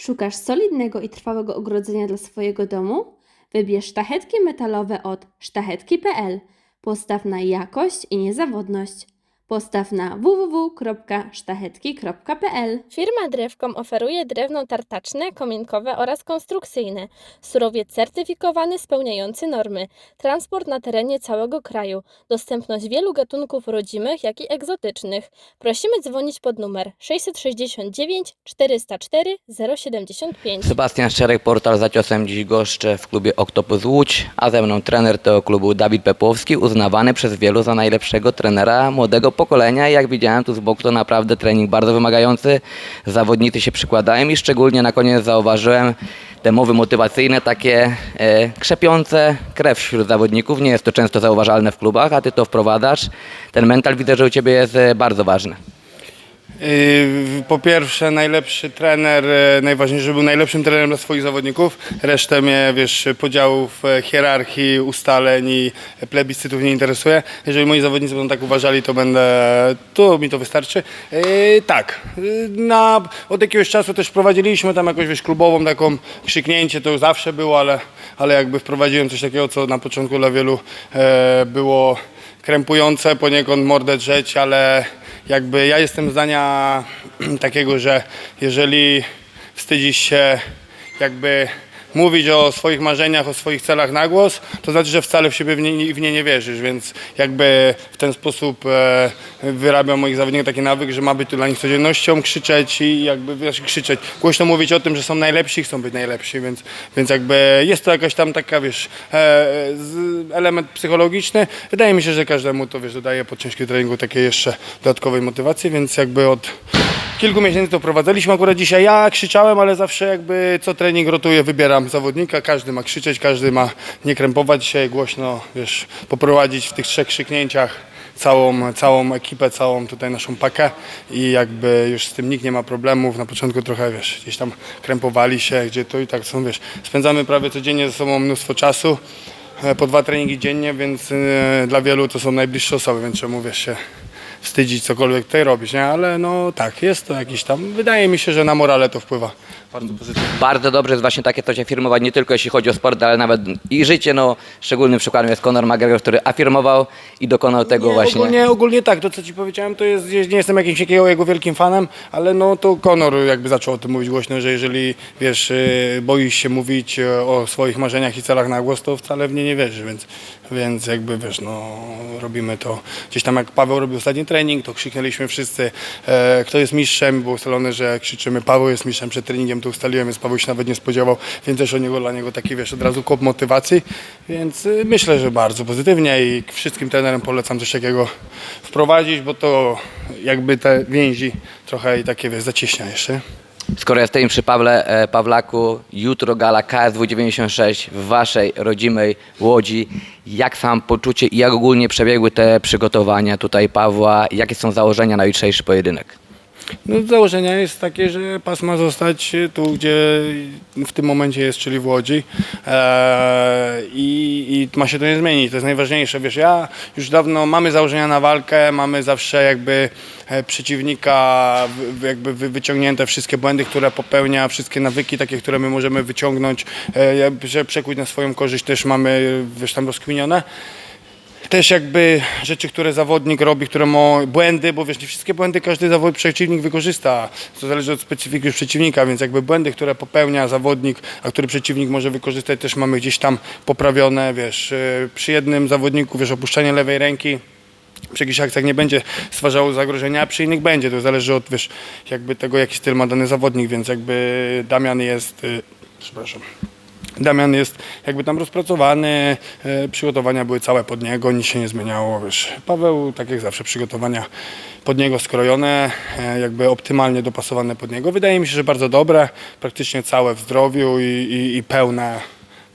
Szukasz solidnego i trwałego ogrodzenia dla swojego domu? Wybierz sztachetki metalowe od sztachetki.pl. Postaw na jakość i niezawodność. Postaw na www.sztachetki.pl. Firma Drewkom oferuje drewno tartaczne, kominkowe oraz konstrukcyjne. Surowiec certyfikowany spełniający normy. Transport na terenie całego kraju. Dostępność wielu gatunków rodzimych, jak i egzotycznych. Prosimy dzwonić pod numer 669 404 075. Sebastian Szczerek, portal za ciosem dziś goszczę w klubie Oktopus Łódź, a ze mną trener tego klubu Dawid Pepłowski, uznawany przez wielu za najlepszego trenera młodego pokolenia. Jak widziałem tu z boku, to naprawdę trening bardzo wymagający. Zawodnicy się przykładają i szczególnie na koniec zauważyłem te mowy motywacyjne, takie e, krzepiące krew wśród zawodników. Nie jest to często zauważalne w klubach, a ty to wprowadzasz. Ten mental widzę, że u ciebie jest e, bardzo ważny. Yy, Po pierwsze, najlepszy trener, e, najważniejsze, żeby był najlepszym trenerem dla swoich zawodników. Resztę mnie, wiesz, podziałów, e, hierarchii, ustaleń i plebiscytów nie interesuje. Jeżeli moi zawodnicy będą tak uważali, to będę, to mi to wystarczy. Yy, tak, na, od jakiegoś czasu też wprowadziliśmy tam jakąś, wiesz, klubową taką krzyknięcie, to już zawsze było, ale, ale jakby wprowadziłem coś takiego, co na początku dla wielu e, było krępujące, poniekąd mordę drzeć, ale jakby ja jestem zdania takiego, że jeżeli wstydzisz się jakby mówić o swoich marzeniach, o swoich celach na głos, to znaczy, że wcale w siebie w nie, w nie nie wierzysz, więc jakby w ten sposób e, wyrabiam moich zawodników taki nawyk, że ma być to dla nich codziennością, krzyczeć i jakby znaczy krzyczeć, głośno mówić o tym, że są najlepsi chcą być najlepsi, więc, więc jakby jest to jakaś tam taka, wiesz, e, element psychologiczny. Wydaje mi się, że każdemu to, wiesz, dodaje po ciężkim treningu takiej jeszcze dodatkowej motywacji, więc jakby od kilku miesięcy to prowadziliśmy. Akurat dzisiaj ja krzyczałem, ale zawsze jakby co trening rotuję, wybieram zawodnika. Każdy ma krzyczeć, każdy ma nie krępować dzisiaj głośno, wiesz, poprowadzić w tych trzech krzyknięciach całą, całą ekipę, całą tutaj naszą pakę i jakby już z tym nikt nie ma problemów. Na początku trochę, wiesz, gdzieś tam krępowali się, gdzie to i tak są, wiesz, spędzamy prawie codziennie ze sobą mnóstwo czasu, e, po dwa treningi dziennie, więc e, dla wielu to są najbliższe osoby, więc czemu, wiesz, się wstydzić cokolwiek tutaj robić, nie? Ale no tak, jest to jakiś tam, wydaje mi się, że na morale to wpływa bardzo pozytywnie. Bardzo dobrze jest właśnie takie coś afirmować, nie tylko jeśli chodzi o sport, ale nawet i życie. No, szczególnym przykładem jest Conor McGregor, który afirmował i dokonał tego Nie, właśnie. Ogólnie, ogólnie tak, to co ci powiedziałem, to jest, nie jestem jakimś takiego jego wielkim fanem, ale no to Conor jakby zaczął o tym mówić głośno, że jeżeli, wiesz, y, boisz się mówić y, o swoich marzeniach i celach na głos, to wcale w nie nie wierzy, więc, więc jakby, wiesz, no robimy to. Gdzieś tam jak Paweł robił ostatni trening, to krzyknęliśmy wszyscy, e, kto jest mistrzem, było ustalone, że krzyczymy Paweł jest mistrzem przed treningiem, to ustaliłem, więc Paweł się nawet nie spodziewał, więc też o niego, dla niego taki, wiesz, od razu kop motywacji, więc y, myślę, że bardzo pozytywnie i wszystkim trenerem polecam coś takiego wprowadzić, bo to jakby te więzi trochę i takie, wiesz, zacieśnia jeszcze. Skoro jesteśmy przy Pawle e, Pawlaku, jutro gala KSW 96 w waszej rodzimej Łodzi. Jak sam poczucie i jak ogólnie przebiegły te przygotowania tutaj Pawła? Jakie są założenia na jutrzejszy pojedynek? No, założenia jest takie, że pas ma zostać tu, gdzie w tym momencie jest, czyli w Łodzi. Eee, i, i ma się to nie zmienić, to jest najważniejsze. Wiesz, ja już dawno mamy założenia na walkę, mamy zawsze jakby e, przeciwnika jakby wy- wyciągnięte wszystkie błędy, które popełnia, wszystkie nawyki takie, które my możemy wyciągnąć, e, przekuć na swoją korzyść też mamy, wiesz, tam rozkminione też jakby rzeczy, które zawodnik robi, które ma błędy, bo wiesz, nie wszystkie błędy każdy zawodnik, przeciwnik wykorzysta. To zależy od specyfiki już przeciwnika, więc jakby błędy, które popełnia zawodnik, a który przeciwnik może wykorzystać, też mamy gdzieś tam poprawione, wiesz, yy, przy jednym zawodniku, wiesz, opuszczanie lewej ręki, przy jakichś akcjach nie będzie stwarzało zagrożenia, a przy innych będzie. To zależy od, wiesz, jakby tego, jaki styl ma dany zawodnik, więc jakby Damian jest, yy, przepraszam, Damian jest jakby tam rozpracowany, e, przygotowania były całe pod niego, nic się nie zmieniało, wiesz. Paweł, tak jak zawsze, przygotowania pod niego skrojone, e, jakby optymalnie dopasowane pod niego. Wydaje mi się, że bardzo dobre, praktycznie całe w zdrowiu i, i, i pełne,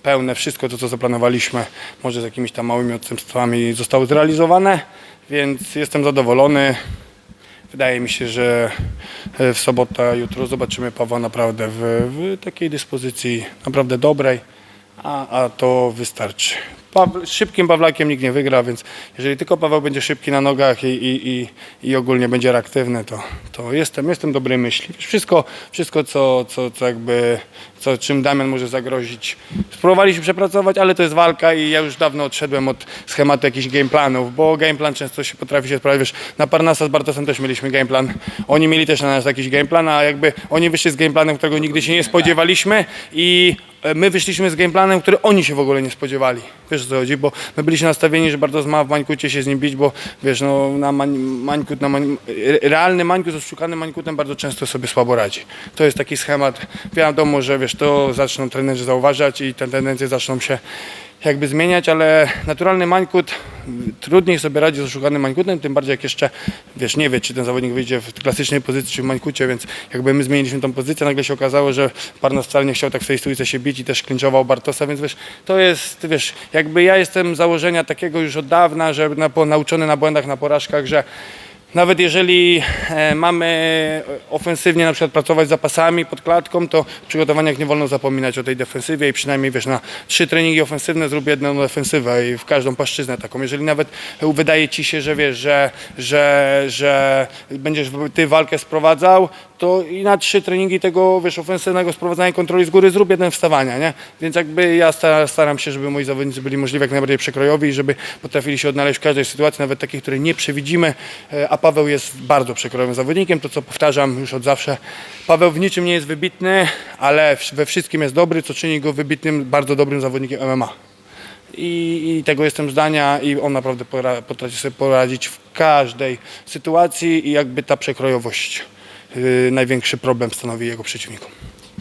pełne wszystko to, co zaplanowaliśmy, może z jakimiś tam małymi odstępstwami zostało zrealizowane, więc jestem zadowolony. Wydaje mi się, że e, w sobotę, jutro zobaczymy Pawła naprawdę w, w takiej dyspozycji naprawdę dobrej, a, a to wystarczy. Szybkim Pawlakiem nikt nie wygra, więc jeżeli tylko Paweł będzie szybki na nogach i, i, i, i ogólnie będzie reaktywny, to, to jestem, jestem dobrej myśli. Wszystko, wszystko co, co, co jakby, co, czym Damian może zagrozić. Spróbowaliśmy przepracować, ale to jest walka i ja już dawno odszedłem od schematu jakichś gameplanów, bo gameplan często się potrafi się sprawić, wiesz, na Parnasa z Bartosem też mieliśmy gameplan, oni mieli też na nas jakiś gameplan, a jakby oni wyszli z gameplanem, którego nigdy się nie spodziewaliśmy i e, my wyszliśmy z gameplanem, który oni się w ogóle nie spodziewali. Wiesz o co chodzi, bo my byliśmy nastawieni, że Bartos ma w Mańkucie się z nim bić, bo wiesz, no na mań, Mańkut, na mań, realny Mańkut z oszukanym Mańkutem bardzo często sobie słabo radzi. To jest taki schemat, wiadomo, że wiesz, to zaczną trenerzy zauważać i te tendencje zaczną się jakby zmieniać, ale naturalny mańkut trudniej sobie radzi z oszukanym mańkutem, tym bardziej jak jeszcze, wiesz, nie wie, czy ten zawodnik wyjdzie w klasycznej pozycji, czy w mańkucie, więc jakby my zmieniliśmy tą pozycję, nagle się okazało, że Parnas wcale nie chciał tak w tej stójce się bić i też klinczował Bartosa, więc wiesz, to jest, wiesz, jakby ja jestem założenia takiego już od dawna, że na, po, nauczony na błędach, na porażkach, że nawet jeżeli e, mamy ofensywnie na przykład pracować zapasami pod klatką, to w przygotowaniach nie wolno zapominać o tej defensywie i przynajmniej wiesz, na trzy treningi ofensywne zrób jedną defensywę i w każdą płaszczyznę taką. Jeżeli nawet wydaje ci się, że wiesz, że, że, że będziesz ty walkę sprowadzał, to i na trzy treningi tego wiesz, ofensywnego sprowadzania kontroli z góry zrób jeden wstawania, nie? Więc jakby ja sta- staram się, żeby moi zawodnicy byli możliwie jak najbardziej przekrojowi i żeby potrafili się odnaleźć w każdej sytuacji, nawet takiej, której nie przewidzimy, E, a Paweł jest bardzo przekrojowym zawodnikiem, to co powtarzam już od zawsze. Paweł w niczym nie jest wybitny, ale we wszystkim jest dobry, co czyni go wybitnym, bardzo dobrym zawodnikiem MMA. I, I tego jestem zdania i on naprawdę pora, potrafi sobie poradzić w każdej sytuacji i jakby ta przekrojowość yy, największy problem stanowi jego przeciwnikom.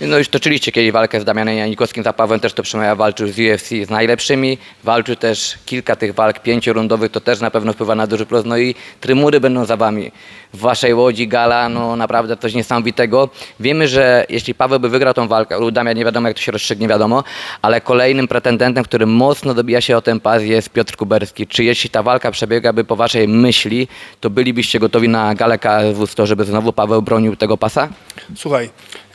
No już toczyliście kiedyś walkę z Damianem Janikowskim, za Pawłem też to przemawia, walczył z UFC z najlepszymi, walczył też kilka tych walk pięciorundowych, to też na pewno wpływa na duży plus, no i trymury będą za wami. W waszej łodzi gala, no naprawdę coś niesamowitego. Wiemy, że jeśli Paweł by wygrał tą walkę, lub Damian nie wiadomo jak to się rozstrzygnie, wiadomo, ale kolejnym pretendentem, który mocno dobija się o ten pas jest Piotr Kuberski. Czy jeśli ta walka przebiegałaby po waszej myśli, to bylibyście gotowi na galę KSW 100, żeby znowu Paweł bronił tego pasa? Słuchaj,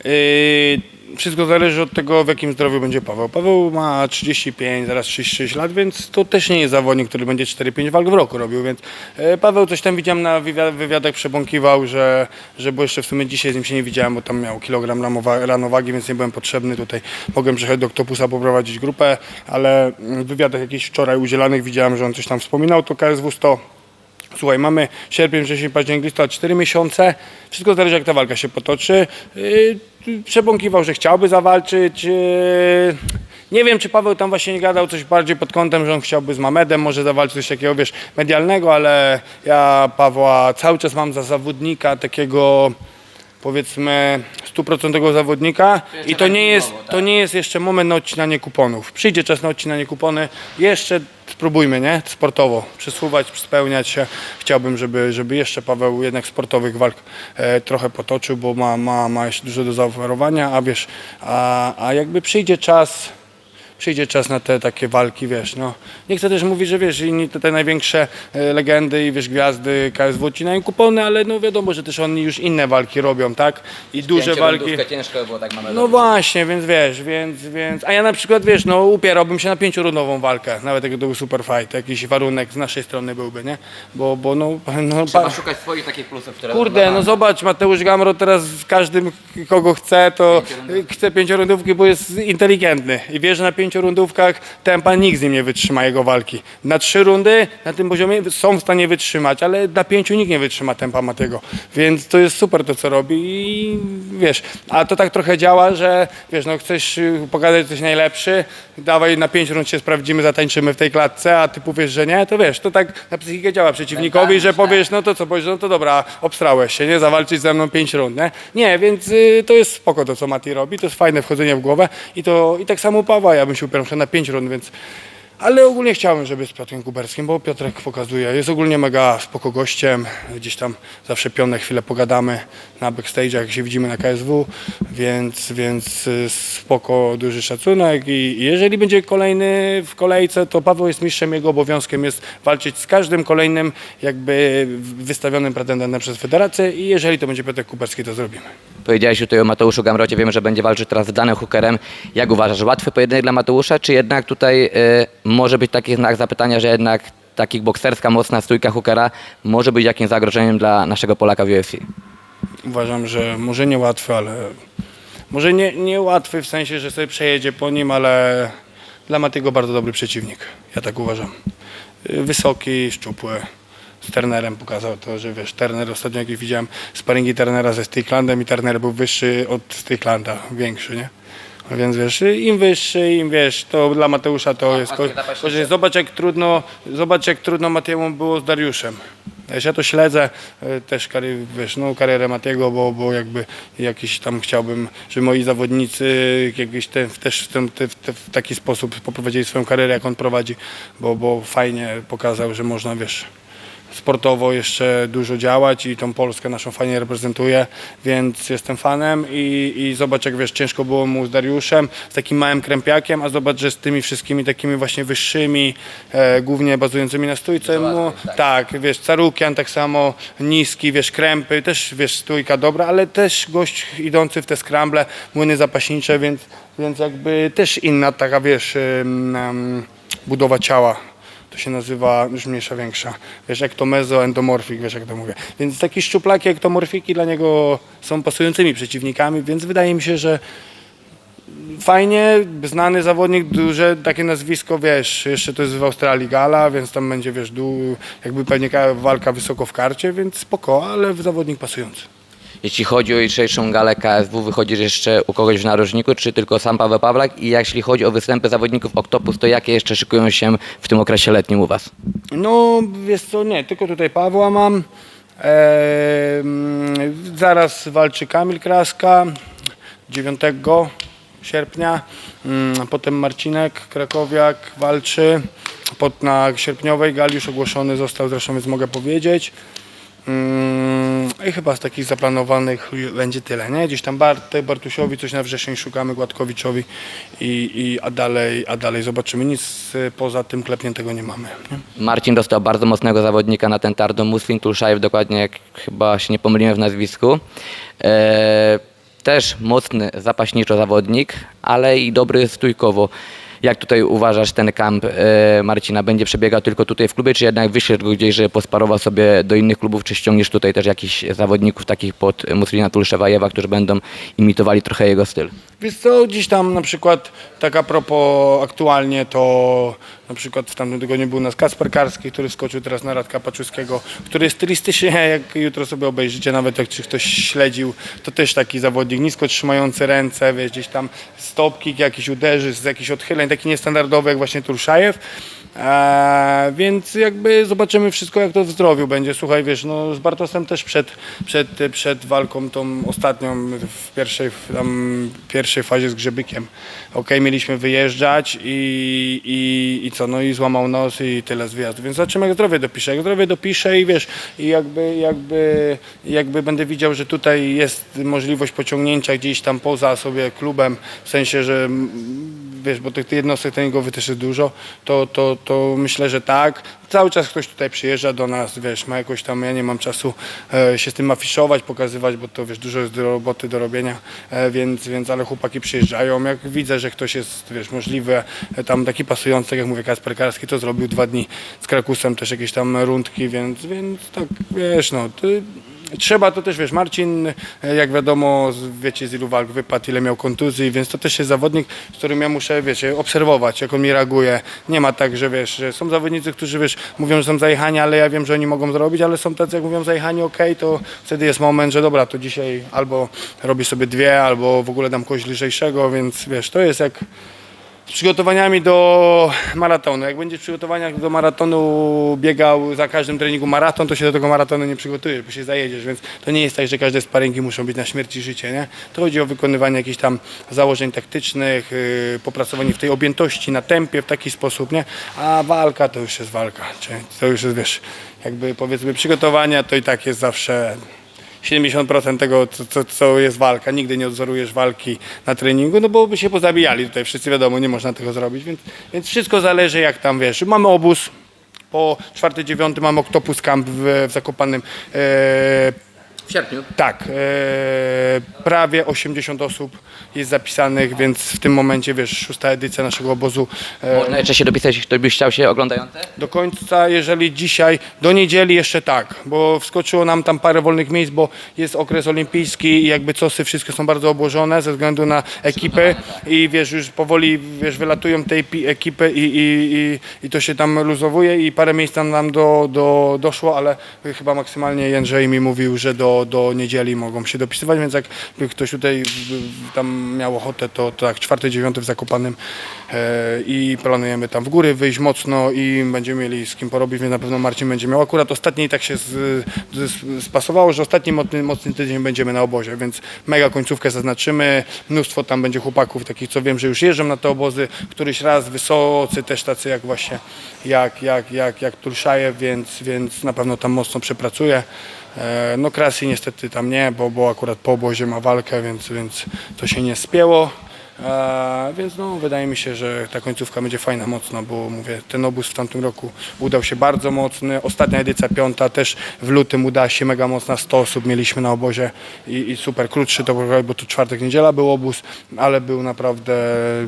yy, wszystko zależy od tego, w jakim zdrowiu będzie Paweł. Paweł ma 35, zaraz 36 lat, więc to też nie jest zawodnik, który będzie 4-5 walk w roku robił, więc yy, Paweł coś tam widziałem na wywiad- wywiadach, przebąkiwał, że, że bo jeszcze w sumie dzisiaj z nim się nie widziałem, bo tam miał kilogram ranowagi, więc nie byłem potrzebny tutaj. Mogłem przyjechać do Octopusa, poprowadzić grupę, ale w wywiadach jakichś wczoraj udzielanych widziałem, że on coś tam wspominał, to KSW 100 Słuchaj, mamy sierpień, wrzesień, październik, listopad, 4 miesiące. Wszystko zależy, jak ta walka się potoczy. Yy, przebąkiwał, że chciałby zawalczyć. Yy, nie wiem, czy Paweł tam właśnie nie gadał coś bardziej pod kątem, że on chciałby z Mamedem może zawalczyć coś takiego, wiesz, medialnego, ale ja Pawła cały czas mam za zawodnika takiego powiedzmy stuprocentowego zawodnika i to nie, jest, to nie jest jeszcze moment na odcinanie kuponów. Przyjdzie czas na odcinanie kupony, jeszcze spróbujmy, nie? Sportowo przesuwać, spełniać się. Chciałbym, żeby, żeby jeszcze Paweł jednak sportowych walk e, trochę potoczył, bo ma, ma, ma jeszcze dużo do zaoferowania, a wiesz, a, a jakby przyjdzie czas, przyjdzie czas na te takie walki, wiesz, no. Nie chcę też mówić, że wiesz, inni te, te największe e, legendy i wiesz, gwiazdy KSW odcinają kupony, ale no wiadomo, że też oni już inne walki robią, tak? I duże walki. ciężko było, tak mamy No właśnie, więc wiesz, więc, więc, a ja na przykład, wiesz, no upierałbym się na pięciorundową walkę, nawet jakby to był super fight, jakiś warunek z naszej strony byłby, nie? Bo, bo no, no pa- szukać swoich takich plusów, które Kurde, no zobacz, Mateusz Gamro teraz z każdym, kogo chce, to chce pięciorundówki, bo jest inteligentny i wie, że na pięciorundówkach tempa nikt z nim nie wytrzyma jego walki. Na trzy rundy na tym poziomie są w stanie wytrzymać, ale na pięciu nikt nie wytrzyma tempa Matego, więc to jest super to, co robi i wiesz, a to tak trochę działa, że wiesz, no chcesz y, pokazać, że jesteś najlepszy, dawaj na pięć rund się sprawdzimy, zatańczymy w tej klatce, a ty powiesz, że nie, to wiesz, to tak na psychikę działa przeciwnikowi, że powiesz, no to co, powiesz, no to dobra, obstrałeś się, nie, zawalczyć ze mną pięć rund, nie? Nie, więc y, to jest spoko to, co Mati robi, to jest fajne wchodzenie w głowę i to, i tak samo u Pawła, ja bym się upierał na pięć rund, więc ale ogólnie chciałem, żeby z Piotrem Kuberskim, bo Piotrek pokazuje, jest ogólnie mega spoko gościem, gdzieś tam zawsze pionę chwilę pogadamy na backstage'ach, się widzimy na KSW, więc, więc y, spoko, duży szacunek. I jeżeli będzie kolejny w kolejce, to Paweł jest mistrzem, jego obowiązkiem jest walczyć z każdym kolejnym jakby wystawionym pretendentem przez federację. I jeżeli to będzie Piotr Kuberski, to zrobimy. Powiedziałeś tutaj o Mateuszu Gamrocie, wiemy, że będzie walczył teraz z Danem Hookerem. Jak uważasz, łatwy pojedynek dla Mateusza, czy jednak tutaj y, może być taki znak zapytania, że jednak ta kickbokserska mocna stójka Hookera może być jakimś zagrożeniem dla naszego Polaka w UFC? Uważam, że może nie łatwy, ale może nie, nie łatwy w sensie, że sobie przejedzie po nim, ale dla Matiego bardzo dobry przeciwnik. Ja tak uważam. Y, Wysoki, szczupły. Z Turnerem pokazał to, że wiesz, Turner ostatnio jak widziałem sparingi Turnera ze Stricklandem i Turner był wyższy od Stricklanda, większy, nie? A Więc wiesz, im wyższy, im wiesz, to dla Mateusza to jest. ko- ko- Zobacz jak trudno, zobacz jak trudno Matiemu było z Dariuszem. Wiesz, ja to śledzę e, też wiesz, no, karierę Matiego, bo, bo jakby jakiś tam chciałbym, żeby moi zawodnicy jakieś te, też w, ten, te, te, w taki sposób poprowadzili swoją karierę, jak on prowadzi, bo, bo fajnie pokazał, że można, wiesz, sportowo jeszcze dużo działać i tą Polskę naszą fajnie reprezentuje, więc jestem fanem i, i zobacz jak wiesz, ciężko było mu z Dariuszem, z takim małym krępiakiem, a zobacz, że z tymi wszystkimi takimi właśnie wyższymi, e, głównie bazującymi na stójce mu, tak, wiesz, Carukian tak samo, niski, wiesz, krępy, też wiesz, stójka dobra, ale też gość idący w te skramble, młyny zapaśnicze, więc, więc jakby też inna taka, wiesz, budowa ciała się nazywa już mniejsza, większa. Wiesz, ektomezo, endomorfik, wiesz jak to mówię. Więc takie szczuplaki, ektomorfiki dla niego są pasującymi przeciwnikami, więc wydaje mi się, że fajnie, znany zawodnik, duże takie nazwisko, wiesz, jeszcze to jest w Australii gala, więc tam będzie, wiesz, dół, jakby pewnie ka- walka wysoko w karcie, więc spoko, ale zawodnik pasujący. Jeśli chodzi o jutrzejszą galę KSW, wychodzisz jeszcze u kogoś w narożniku, czy tylko sam Paweł Pawlak? I jeśli chodzi o występy zawodników Octopus, to jakie jeszcze szykują się w tym okresie letnim u Was? No, wiesz co, nie, tylko tutaj Pawła mam. Ehm, zaraz walczy Kamil Kraska 9 sierpnia. Mm, Potem Marcinek Krakowiak walczy. Pod, na sierpniowej gali już ogłoszony został, zresztą więc mogę powiedzieć. Mm, I chyba z takich zaplanowanych będzie tyle, nie? Gdzieś tam Bartek, Bartusiowi coś na wrzesień szukamy, Gładkowiczowi i, i a, dalej, a dalej zobaczymy. Nic y, poza tym klepniętego nie mamy. Nie? Marcin dostał bardzo mocnego zawodnika na ten tardo, Muslim Tulszajew, dokładnie jak chyba się nie pomyliłem w nazwisku. Eee, też mocny zapaśniczo zawodnik, ale i dobry stójkowo. Jak tutaj uważasz ten kamp e, Marcina? Będzie przebiegał tylko tutaj w klubie, czy jednak wyślesz go gdzieś, że posparował sobie do innych klubów, czy ściągniesz tutaj też jakichś zawodników takich pod Muslina Tulszewajewa, którzy będą imitowali trochę jego styl? Wiesz co, dziś tam na przykład tak a propos aktualnie to na przykład w tamtym tygodniu był nas Kasper Karski, który skoczył teraz na Radka Paczuskiego, który stylistycznie, jak jutro sobie obejrzycie, nawet jak czy ktoś śledził, to też taki zawodnik nisko trzymający ręce, wiesz, gdzieś tam stopki jakiś uderzy z jakichś odchyleń, taki niestandardowy jak właśnie Turszajew. Eee, więc jakby zobaczymy wszystko jak to w zdrowiu będzie. Słuchaj, wiesz, no z Bartosem też przed, przed, przed walką tą ostatnią w pierwszej, tam pierwszej fazie z Grzebykiem. Okej, mieliśmy wyjeżdżać i, i, i co, no i złamał nos i tyle z wyjazdu. Więc zobaczymy jak zdrowie dopisze. Jak zdrowie dopisze i wiesz, i jakby, jakby, jakby będę widział, że tutaj jest możliwość pociągnięcia gdzieś tam poza sobie klubem, w sensie, że wiesz, bo tych jednostek treningowych też jest dużo, to, to, to myślę, że tak. Cały czas ktoś tutaj przyjeżdża do nas, wiesz, ma jakoś tam, ja nie mam czasu e, się z tym afiszować, pokazywać, bo to wiesz, dużo jest do roboty, do robienia, e, więc, więc ale chłopaki przyjeżdżają. Jak widzę, że ktoś jest, wiesz, możliwy, e, tam taki pasujący, jak mówię, Kasper Karski, to zrobił dwa dni z Krakusem też jakieś tam rundki, więc, więc tak, wiesz, no, ty, Trzeba to też, wiesz, Marcin, e, jak wiadomo, wiecie z ilu walk wypadł, ile miał kontuzji, więc to też jest zawodnik, z którym ja muszę, wiecie, obserwować, jak on mi reaguje. Nie ma tak, że wiesz, że są zawodnicy, którzy, wiesz, mówią, że są zajechani, ale ja wiem, że oni mogą zrobić, ale są tacy, jak mówią zajechani, okej, to wtedy jest moment, że dobra, to dzisiaj albo robię sobie dwie, albo w ogóle dam kogoś lżejszego, więc wiesz, to jest jak przygotowaniami do maratonu. Jak będziesz w przygotowaniach do maratonu biegał za każdym treningu maraton, to się do tego maratonu nie przygotujesz, bo się zajedziesz, więc to nie jest tak, że każde sparingi muszą być na śmierć i życie, nie? To chodzi o wykonywanie jakichś tam założeń taktycznych, yy, popracowanie w tej objętości, na tempie w taki sposób, nie? A walka to już jest walka, czyli to już jest, wiesz, jakby powiedzmy przygotowania to i tak jest zawsze 70% tego, co, co, co jest walka. Nigdy nie odzorujesz walki na treningu, no bo by się pozabijali tutaj. Wszyscy wiadomo, nie można tego zrobić, więc, więc wszystko zależy jak tam, wiesz. Mamy obóz, po 4-9 mamy Octopus Camp w, w Zakopanym. E, W sierpniu. Tak, e, prawie 80 osób jest zapisanych, więc w tym momencie, wiesz, szósta edycja naszego obozu e, Można jeszcze się dopisać, ktoś by chciał się oglądający? do końca, jeżeli dzisiaj, do niedzieli jeszcze tak, bo wskoczyło nam tam parę wolnych miejsc, bo jest okres olimpijski i jakby cosy wszystkie są bardzo obłożone ze względu na ekipy i wiesz, już powoli wiesz, wylatują te epi- ekipy i, i, i, i to się tam luzowuje i parę miejsc tam nam do, do, doszło, ale chyba maksymalnie Jędrzej mi mówił, że do, do niedzieli mogą się dopisywać, więc jak ktoś tutaj tam miał ochotę, to, to tak, czwarty, dziewiąty w Zakopanym e, i planujemy tam w góry wyjść mocno i będziemy mieli z kim porobić, więc na pewno Marcin będzie miał. Akurat ostatni tak się z, z, spasowało, że ostatni mocny, mocny tydzień będziemy na obozie, więc mega końcówkę zaznaczymy. Mnóstwo tam będzie chłopaków takich, co wiem, że już jeżdżą na te obozy, któryś raz wysocy, też tacy jak właśnie jak, jak, jak, jak Tulszajew, więc, więc na pewno tam mocno przepracuję. E, No Krasi niestety tam nie, bo, bo akurat po obozie ma walkę, więc, więc to się nie spięło. E, więc no, wydaje mi się, że ta końcówka będzie fajna, mocna, bo mówię, ten obóz w tamtym roku udał się bardzo mocny. Ostatnia edycja piąta też w lutym udała się mega mocna, 100 osób mieliśmy na obozie i, i super krótszy to był, bo tu czwartek, niedziela był obóz, ale był naprawdę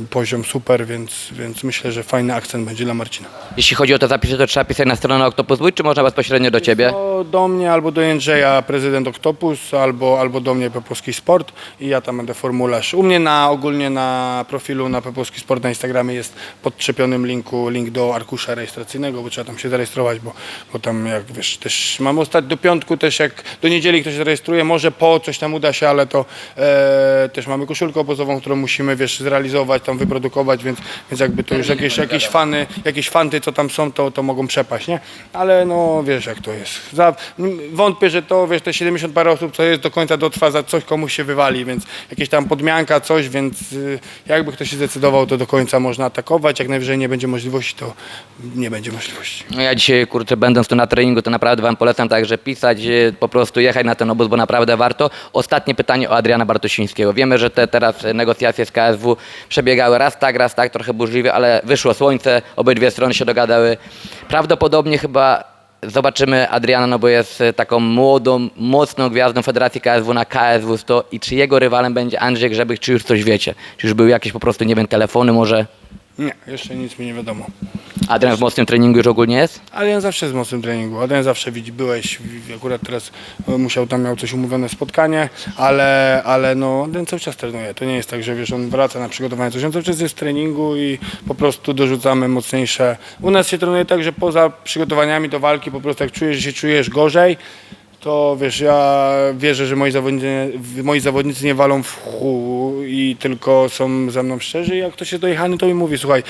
poziom super, więc, więc myślę, że fajny akcent będzie dla Marcina. Jeśli chodzi o te zapisy, to trzeba pisać na stronę Octopus Łódź, czy można bezpośrednio do Ciebie? Do mnie albo do Jędrzeja, prezydent Octopus, albo, albo do mnie Pepolski Sport i ja tam będę formularz. U mnie na ogólnie na profilu na Pepolski Sport na Instagramie jest podczepionym linku link do arkusza rejestracyjnego, bo trzeba tam się zarejestrować, bo, bo tam jak wiesz, też mamy ostatnio do piątku też jak do niedzieli ktoś zarejestruje, może po coś tam uda się, ale to e, też mamy koszulkę obozową, którą musimy wiesz, zrealizować, tam wyprodukować, więc, więc jakby to już jakieś, jakieś fany, jakieś fanty, co tam są, to, to mogą przepaść, nie? Ale no wiesz jak to jest. Za, wątpię, że to wiesz, te 70 parę osób, co jest do końca dotrwa, za coś komuś się wywali, więc jakieś tam podmianka, coś, więc y, jakby ktoś się zdecydował, to do końca można atakować. Jak najwyżej nie będzie możliwości, to nie będzie możliwości. No ja dzisiaj, kurczę, będąc tu na treningu, to naprawdę Wam polecam także pisać, e, po prostu jechać na ten obóz, bo naprawdę warto. Ostatnie pytanie o Adriana Bartosińskiego. Wiemy, że te teraz negocjacje z KSW przebiegały raz tak, raz tak, trochę burzliwie, ale wyszło słońce, obydwie strony się dogadały. Prawdopodobnie chyba zobaczymy Adriana, no bo jest e, taką młodą, mocną gwiazdą Federacji KSW na KSW 100 i czy jego rywalem będzie Andrzej Grzebek, czy już coś wiecie? Czy już były jakieś po prostu, nie wiem, telefony może? Nie, jeszcze nic mi nie wiadomo. Adrian w mocnym treningu już ogólnie jest? Adrian zawsze jest w mocnym treningu. Adrian zawsze widzi, byłeś, akurat teraz e, musiał tam, miał coś umówione spotkanie, ale, ale no, Adrian cały czas trenuje. To nie jest tak, że wiesz, on wraca na przygotowanie coś, on cały czas jest w treningu i po prostu dorzucamy mocniejsze. U nas się trenuje tak, że poza przygotowaniami do walki, po prostu jak czujesz, że się czujesz gorzej, to wiesz, ja wierzę, że moi zawodnicy, moi zawodnicy nie walą w chu i tylko są ze mną szczerzy. Jak ktoś jest dojechany, to mi mówi, słuchaj,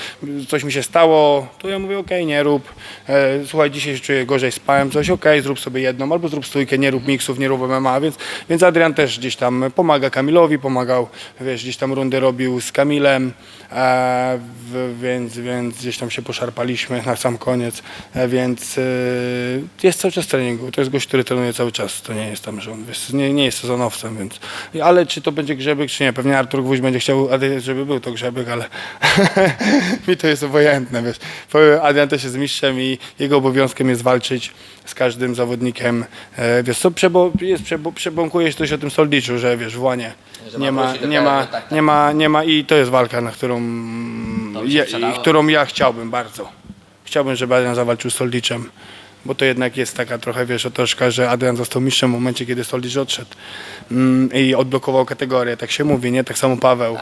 coś mi się stało, to ja mówię, okej, nie rób. E, słuchaj, dzisiaj się czuję gorzej, spałem coś, okej, zrób sobie jedną, albo zrób stójkę, nie rób miksów, nie rób MMA, więc, więc Adrian też gdzieś tam pomaga Kamilowi, pomagał, wiesz, gdzieś tam rundy robił z Kamilem, e, w, więc, więc gdzieś tam się poszarpaliśmy na sam koniec, e, więc e, jest cały czas treningu. To jest gość, który trenuje cały czas. To nie jest tam, że on wiesz, nie, nie jest sezonowcem, więc. Ale czy to będzie grzebyk, czy nie? Pewnie Artur Gwóźdź będzie chciał, żeby był to grzebyk, ale mi to jest obojętne, wiesz. Adrian też jest mistrzem i jego obowiązkiem jest walczyć z każdym zawodnikiem. E, wiesz co, przebo, jest, przebo, przebąkuje się coś o tym Soldiczu, że wiesz, w łanie. Że Nie ma nie ma, tak, tak. nie ma, nie ma i to jest walka, na którą, ja, którą ja chciałbym bardzo. Chciałbym, żeby Adrian zawalczył z Soldiczem, bo to jednak jest taka trochę, wiesz, otoczka, że Adrian został mistrzem w momencie, kiedy Soldicz odszedł mm, i odblokował kategorię, tak się mówi, nie? Tak samo Paweł.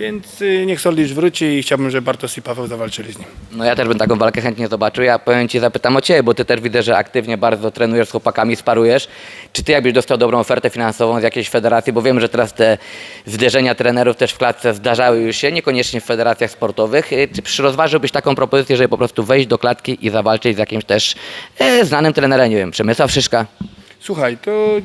Więc y, niech Soldicz wróci i chciałbym, żeby Bartos i Paweł zawalczyli z nim. No ja też bym taką walkę chętnie zobaczył. Ja powiem Ci, zapytam o Ciebie, bo Ty też widzę, że aktywnie bardzo trenujesz z chłopakami, sparujesz. Czy Ty jakbyś dostał dobrą ofertę finansową z jakiejś federacji, bo wiem, że teraz te zderzenia trenerów też w klatce zdarzały już się, niekoniecznie w federacjach sportowych. Y, Czy rozważyłbyś taką propozycję, żeby po prostu wejść do klatki i zawalczyć z jakimś też e, znanym trenerem, nie wiem, Przemysław Szyszka? Słuchaj, to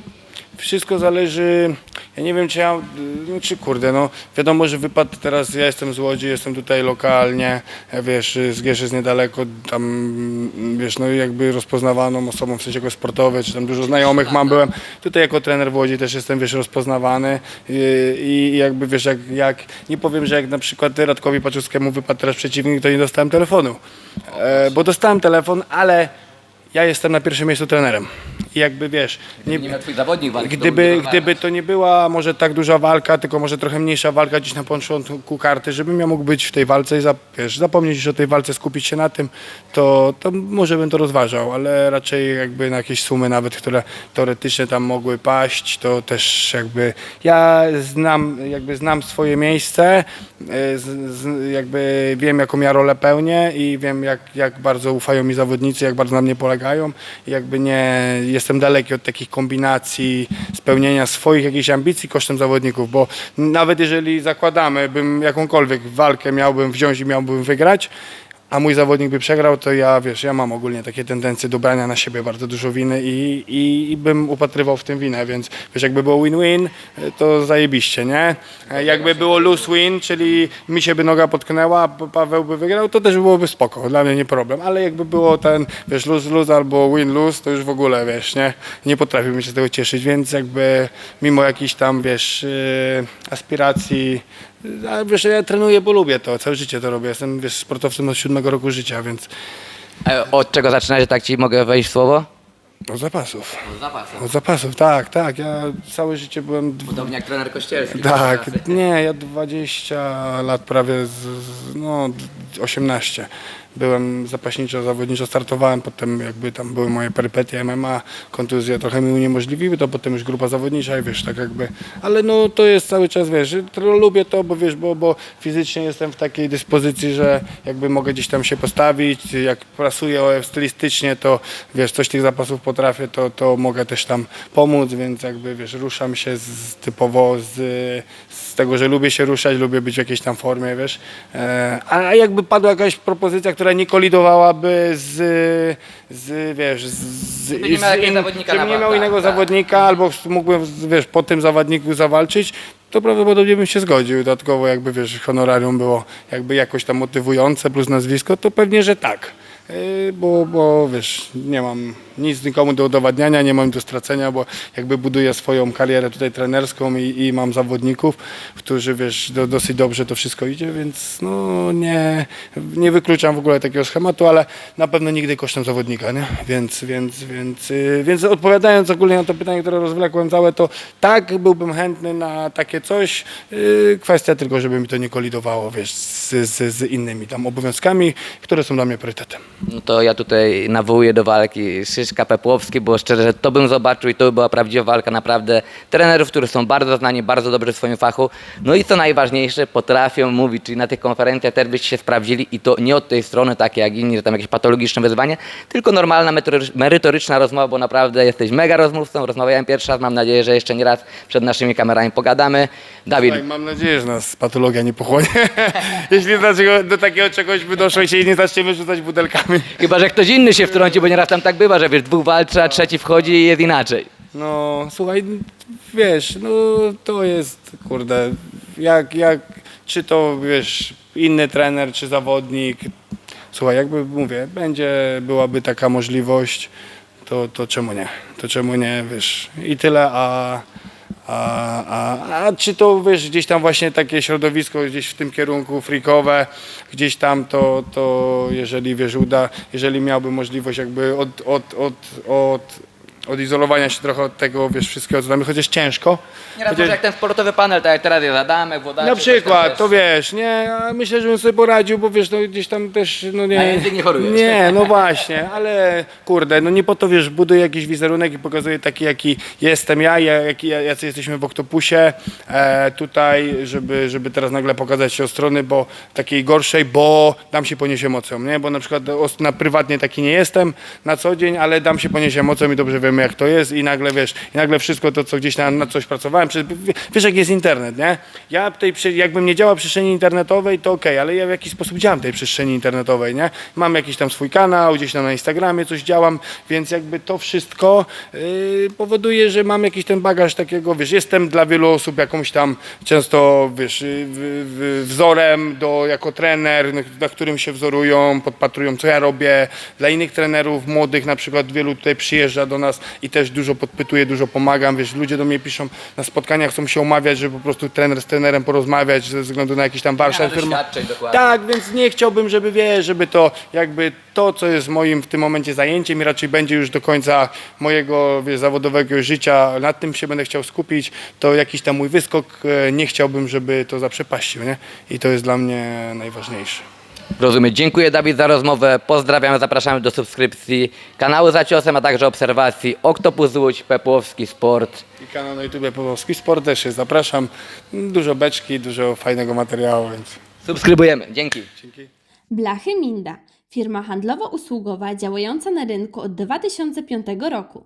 wszystko zależy. Ja nie wiem, czy ja. No, czy kurde, no wiadomo, że wypadł teraz. Ja jestem z Łodzi, jestem tutaj lokalnie. Wiesz, z jest niedaleko, tam wiesz, no jakby rozpoznawaną osobą w sensie jako czy tam dużo znajomych mam, byłem. Tutaj jako trener w Łodzi też jestem, wiesz, rozpoznawany i, i jakby wiesz, jak, jak nie powiem, że jak na przykład Radkowi Paczuskiemu wypadł teraz przeciwnik, to nie dostałem telefonu. E, bo dostałem telefon, ale ja jestem na pierwszym miejscu trenerem. I jakby wiesz, nie, Nie miał twój zawodnik walki, to Gdyby, byłby gdyby to nie była może tak duża walka, tylko może trochę mniejsza walka gdzieś na początku karty, żebym ja mógł być w tej walce i zap, wiesz, zapomnieć już o tej walce, skupić się na tym, to, to może bym to rozważał, ale raczej jakby na jakieś sumy nawet, które teoretycznie tam mogły paść, to też jakby ja znam, jakby znam swoje miejsce, e, z, z, jakby wiem jaką ja rolę pełnię i wiem jak, jak bardzo ufają mi zawodnicy, jak bardzo na mnie polegają i jakby nie jestem daleki od takich kombinacji spełnienia swoich jakichś ambicji kosztem zawodników, bo nawet jeżeli zakładamy, bym jakąkolwiek walkę miałbym wziąć i miałbym wygrać, a mój zawodnik by przegrał, to ja, wiesz, ja mam ogólnie takie tendencje do brania na siebie bardzo dużo winy i, i, i bym upatrywał w tym winę, więc wiesz, jakby było win-win, to zajebiście, nie? Jakby było lose-win, czyli mi się by noga potknęła, Paweł by wygrał, to też byłoby spoko, dla mnie nie problem, ale jakby było ten, wiesz, lose-lose albo win-lose, to już w ogóle, wiesz, nie? Nie potrafiłbym się z tego cieszyć, więc jakby mimo jakichś tam, wiesz, yy, aspiracji, a wiesz, ja trenuję, bo lubię to, całe życie to robię. Jestem wiesz, sportowcem od siódmego roku życia, więc E, Od czego zaczynać, że tak ci mogę wejść w słowo? od zapasów. Od zapasów, tak, tak. Ja całe życie byłem. Podobnie jak trener Kościelski. Tak, nie, ja 20 lat prawie, z, z, no d- 18. Byłem zapaśniczo, zawodniczo startowałem, potem jakby tam były moje perypetie MMA, kontuzje trochę mi uniemożliwiły, to potem już grupa zawodnicza i wiesz, tak jakby, ale no to jest cały czas, wiesz, lubię to, bo wiesz, bo, bo fizycznie jestem w takiej dyspozycji, że jakby mogę gdzieś tam się postawić, jak pracuję stylistycznie, to wiesz, coś tych zapasów potrafię, to, to mogę też tam pomóc, więc jakby, wiesz, ruszam się z, typowo z, z tego, że lubię się ruszać, lubię być w jakiejś tam formie, wiesz, e, a jakby padła jakaś propozycja, która nie kolidowałaby z, z wiesz, z, z, Żeby nie miał jakiegoś zawodnika żebym na nie miał innego tak. zawodnika, albo mógłbym, wiesz, po tym zawodniku zawalczyć, to prawdopodobnie bym się zgodził. Dodatkowo jakby, wiesz, honorarium było jakby jakoś tam motywujące plus nazwisko, to pewnie, że tak. Yy, Bo, bo wiesz, nie mam nic nikomu do udowadniania, nie mam do stracenia, bo jakby buduję swoją karierę tutaj trenerską i, i mam zawodników, którzy wiesz, do, dosyć dobrze to wszystko idzie, więc no nie, nie wykluczam w ogóle takiego schematu, ale na pewno nigdy kosztem zawodnika, nie? Więc, więc, więc, yy, więc odpowiadając ogólnie na to pytanie, które rozwlekłem całe, to tak, byłbym chętny na takie coś. Yy, Kwestia tylko, żeby mi to nie kolidowało, wiesz, z, z, z innymi tam obowiązkami, które są dla mnie priorytetem. No to ja tutaj nawołuję do walki Szyszka Pepłowski, bo szczerze to bym zobaczył i to by była prawdziwa walka naprawdę trenerów, którzy są bardzo znani, bardzo dobrzy w swoim fachu. No i co najważniejsze, potrafią mówić, czyli na tych konferencjach też byście się sprawdzili i to nie od tej strony, takie jak inni, że tam jakieś patologiczne wyzwanie, tylko normalna, merytoryczna rozmowa, bo naprawdę jesteś mega rozmówcą, rozmawiałem pierwszy raz, mam nadzieję, że jeszcze nie raz przed naszymi kamerami pogadamy. Dawid, mam nadzieję, że nas patologia nie pochłonie. Jeśli dlaczego do takiego czegoś by doszło i się nie zaczniemy rzucać butelkami. chyba, że ktoś inny się wtrąci, bo nieraz tam tak bywa, że wiesz, dwóch walczy, a trzeci wchodzi i jest inaczej. No, słuchaj, wiesz, no to jest, kurde, jak, jak, czy to, wiesz, inny trener, czy zawodnik, słuchaj, jakby mówię, będzie, byłaby taka możliwość, to, to czemu nie, to czemu nie, wiesz, i tyle, a, a, a, a czy to, wiesz, gdzieś tam właśnie takie środowisko, gdzieś w tym kierunku freakowe, gdzieś tam to, to jeżeli, wiesz, uda, jeżeli miałby możliwość jakby od, od, od, od odizolowania się trochę od tego, wiesz, wszystkiego, co tam chociaż ciężko. Nieraz Chociaż- może jak ten sportowy panel, tak jak teraz jest Adamek, Włodarczyk. na przykład, też. to wiesz, nie, a myślę, że bym sobie poradził, bo wiesz, no gdzieś tam też, no nie... Na język nie chorujesz. Nie, no właśnie, ale kurde, no nie po to, wiesz, buduję jakiś wizerunek i pokazuję taki, jaki jestem ja, ja- jaki, jacy jesteśmy w Oktopusie, e, tutaj, żeby, żeby teraz nagle pokazać się od strony, bo takiej gorszej, bo dam się ponieść emocją, nie, bo na przykład na prywatnie taki nie jestem na co dzień, ale dam się ponieść emocją i dobrze jak to jest i nagle, wiesz, i nagle wszystko to, co gdzieś na, na coś pracowałem, wiesz, jak jest internet, nie? Ja tej, jakbym nie działał w przestrzeni internetowej, to okej, ale ja w jakiś sposób działam tej przestrzeni internetowej, nie? Mam jakiś tam swój kanał, gdzieś tam na Instagramie coś działam, więc jakby to wszystko yy, powoduje, że mam jakiś ten bagaż takiego, wiesz, jestem dla wielu osób jakąś tam często, wiesz, yy, wzorem do, jako trener, na którym się wzorują, podpatrują, co ja robię. Dla innych trenerów młodych na przykład wielu tutaj przyjeżdża do nas i też dużo podpytuję, dużo pomagam, wiesz, ludzie do mnie piszą na spotkaniach, chcą się umawiać, żeby po prostu trener z trenerem porozmawiać ze względu na jakiś tam warsztat. który ma- tak, więc nie chciałbym, żeby wiesz, żeby to jakby to, co jest moim w tym momencie zajęciem i raczej będzie już do końca mojego wiesz, zawodowego życia, nad tym się będę chciał skupić, to jakiś tam mój wyskok, e, nie chciałbym, żeby to zaprzepaścił, nie? I to jest dla mnie najważniejsze. Rozumiem. Dziękuję Dawid za rozmowę. Pozdrawiam, zapraszamy do subskrypcji kanału za ciosem, a także obserwacji Oktopus Łódź, Pepłowski Sport. I kanał na YouTube Polski Sport też jest, zapraszam. Dużo beczki, dużo fajnego materiału, więc Subskrybujemy. Dzięki. dzięki. Blachy Minda, firma handlowo-usługowa działająca na rynku od 2005 roku.